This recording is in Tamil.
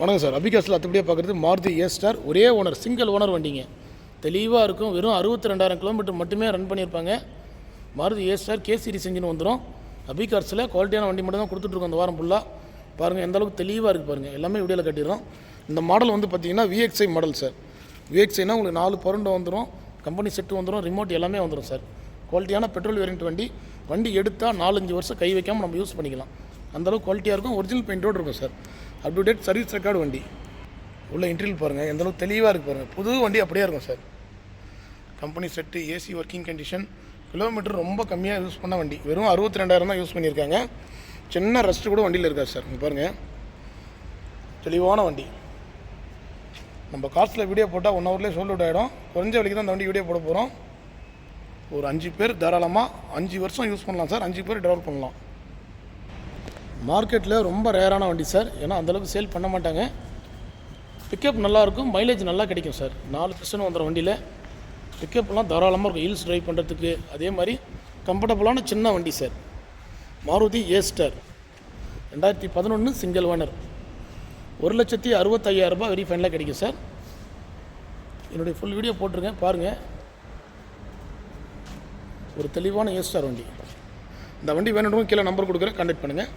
வணக்கம் சார். அபிகாஸில் அத்துப்படியாக பார்க்குறது மாருதி ஏ ஸ்டார் ஒரே ஓனர் சிங்கிள் ஓனர் வண்டிங்க. தெளிவாக இருக்கும். வெறும் அறுபத்தி ரெண்டாயிரம் கிலோமீட்டர் மட்டுமே ரன் பண்ணியிருப்பாங்க. Maruti A Star K series engine வந்துடும் அபிகார்ஸில் குவாலிட்டியான வண்டி மட்டும் தான் கொடுத்துட்ருக்கோம் இந்த வாரம் ஃபுல்லாக பாருங்கள் எந்த அளவுக்கு தெளிவாக இருக்குது பாருங்கள் எல்லாமே வீடியோவில் கட்டிடுறோம். இந்த மாடல் வந்து பார்த்தீங்கன்னா விஎக்ஸ்ஐ மாடல் சார். விஎக்ஸ்ஐனா உங்களுக்கு நாலு பருண்டு வந்துடும் கம்பெனி செட்டு வந்துடும் ரிமோட் எல்லாமே வந்துடும் சார். குவாலிட்டியான பெட்ரோல் வேரியண்ட் வண்டி. வண்டி எடுத்தால் நாலஞ்சு வருஷம் கை வைக்காமல் நம்ம யூஸ் பண்ணிக்கலாம். அந்தளவுக்கு குவாலிட்டியாக இருக்கும். ஒரிஜினல் பெயிண்டோடு இருக்கும் sir. Up to date service record வண்டி. உள்ள இன்டர்வியூ பாருங்கள் எந்த அளவுக்கு தெளிவாக இருக்குது பாருங்கள் புது வண்டி அப்படியே இருக்கும் sir. Company set AC working condition kilometre ரொம்ப கம்மியாக யூஸ் பண்ண வண்டி. வெறும் அறுபத்தி ரெண்டாயிரம் தான் யூஸ் பண்ணியிருக்காங்க. சின்ன ரெஸ்ட் கூட வண்டியில் இருக்காது சார். இங்கே பாருங்கள் தெளிவான வண்டி. நம்ம காசில் வீடியோ போட்டால் ஒன் ஹவர்லேயே சோல்ட் அவுட் ஆகிடும் குறைஞ்ச வரைக்கும் தான் அந்த வண்டி வீடியோ போட போகிறோம் ஒரு அஞ்சு பேர் தாராளமாக அஞ்சு வருஷம் யூஸ் பண்ணலாம் சார். அஞ்சு பேர் டெவலப் பண்ணலாம். மார்க்கெட்டில் ரொம்ப ரேரான வண்டி சார். ஏன்னா அந்தளவுக்கு சேல் பண்ண மாட்டாங்க. பிக்கப் நல்லாயிருக்கும் மைலேஜ் நல்லா கிடைக்கும் சார். நாலு பிஸ்டன் வந்துடும் வண்டியில். பிக்கப்லாம் தாராளமாக இருக்கும் ஹில்ஸ் ட்ரைவ் பண்ணுறதுக்கு அதே மாதிரி கம்ஃபர்டபுளான சின்ன வண்டி சார். மாருதி ஏஸ்டர் ரெண்டாயிரத்தி பதினொன்று சிங்கிள் ஓனர் ஒரு லட்சத்தி அறுபத்தையாயிரரூபா வெரி ஃபைனலாக கிடைக்கும் சார். என்னுடைய ஃபுல் வீடியோ போட்டிருக்கேன் பாருங்கள் ஒரு தெளிவான ஏ ஸ்டார் வண்டி. இந்த வண்டி வேணுன்றவங்க கீழே நம்பர் கொடுக்குறேன் கான்டாக்ட் பண்ணுங்கள்